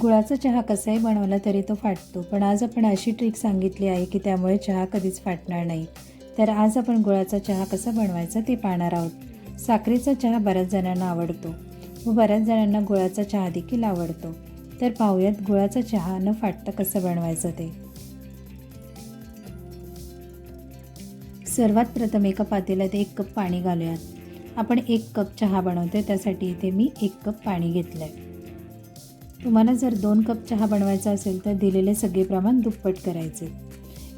गुळाचा चहा कसाही बनवला तरी तो फाटतो. पण आज आपण अशी ट्रिक सांगितली आहे की त्यामुळे चहा कधीच फाटणार नाही. तर आज आपण गुळाचा चहा कसा बनवायचा ते पाहणार आहोत. साखरेचा चहा बऱ्याच जणांना आवडतो व बऱ्याच जणांना गुळाचा चहा देखील आवडतो. तर पाहूयात गुळाचा चहा न फाटता कसं बनवायचं ते. सर्वात प्रथम एका पातेल्यात एक कप पाणी घालूयात. आपण एक कप चहा बनवतोय त्यासाठी इथे मी एक कप पाणी घेतलं आहे तुम्हाला जर दोन कप चहा बनवायचा असेल तर दिलेले सगळे प्रमाण दुप्पट करायचे.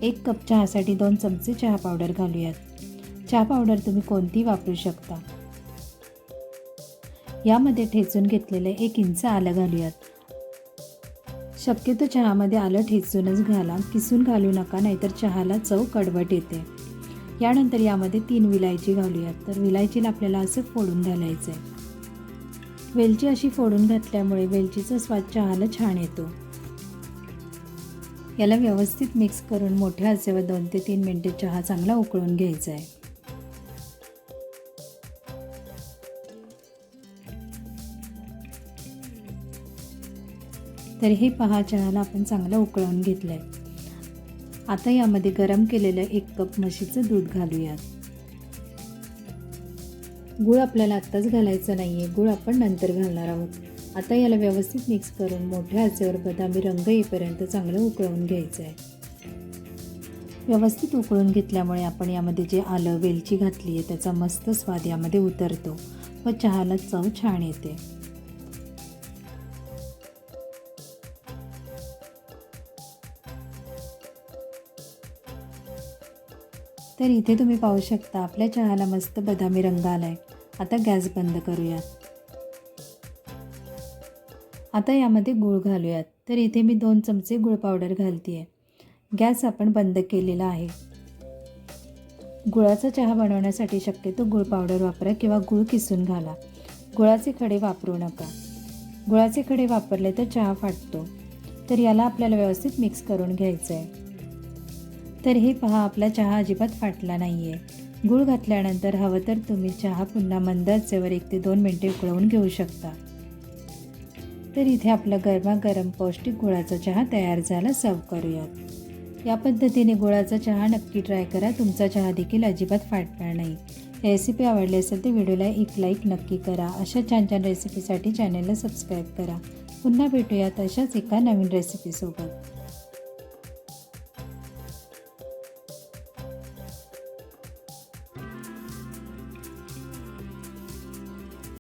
एक कप चहासाठी दोन चमचे चहा पावडर घालूयात. चहा पावडर तुम्ही कोणतीही वापरू शकता? यामध्ये ठेचून घेतलेलं एक इंच आलं घालूयात. शक्यतो चहामध्ये आलं ठेचूनच घाला. किसून घालू नका नाहीतर चहाला चव कडवट येते. यानंतर यामध्ये तीन विलायची घालूयात. तर विलायचीला आपल्याला असं फोडून घालायचं आहे वेलची अशी फोडून घातल्यामुळे वेलचीचा स्वाद चहाला छान येतो. याला व्यवस्थित मिक्स करून मोठ्या आचेवर दोन ते तीन मिनटे चहा चांगला उकळून घ्यायचा आहे. तर हे पहा चहाला आपण चांगलं उकळून घेतलं आहे आता यामध्ये गरम केलेलं एक कप म्हशीचं दूध घालूयात. गूळ आपल्याला आत्ताच घालायचं नाही आहे गूळ आपण नंतर घालणार आहोत. आता याला व्यवस्थित मिक्स करून मोठ्या आचेवर बदामी रंग येईपर्यंत चांगलं उकळून घ्यायचं आहे व्यवस्थित उकळून घेतल्यामुळे आपण यामध्ये जे आलं वेलची घातली आहे त्याचा मस्त स्वाद यामध्ये उतरतो. व चहाला चव छान येते. तर इथे तुम्ही पाहू शकता आपल्या चहाला मस्त बदामी रंग आला आहे आता गॅस बंद करूयात. आता यामध्ये गूळ घालूयात. तर इथे मी दोन चमचे गुळ पावडर घालते आहे गॅस आपण बंद केलेला आहे. गुळाचा चहा बनवण्यासाठी शक्यतो गुळ पावडर वापरा किंवा गूळ किसून घाला. गुळाचे खडे वापरू नका. गुळाचे खडे वापरले तर चहा फाटतो. तर याला आपल्याला व्यवस्थित मिक्स करून घ्यायचं आहे तर हे पहा आपला चहा अजिबात फाटला नाही आहे गूळ घातल्यानंतर हवं तर तुम्ही चहा पुन्हा मंद आचेवर एक ते दोन मिनटे उकळवून घेऊ शकता. तर इथे आपला गरमागरम पौष्टिक गुळाचा चहा तयार झाला सर्व करूयात. या पद्धतीने गुळाचा चहा नक्की ट्राय करा तुमचा चहा देखील अजिबात फाटणार नाही. रेसिपी आवडली असेल तर व्हिडिओला एक लाईक नक्की करा. अशा छान छान रेसिपीसाठी चॅनलला सबस्क्राईब करा. पुन्हा भेटूयात अशाच एका नवीन रेसिपीसोबत.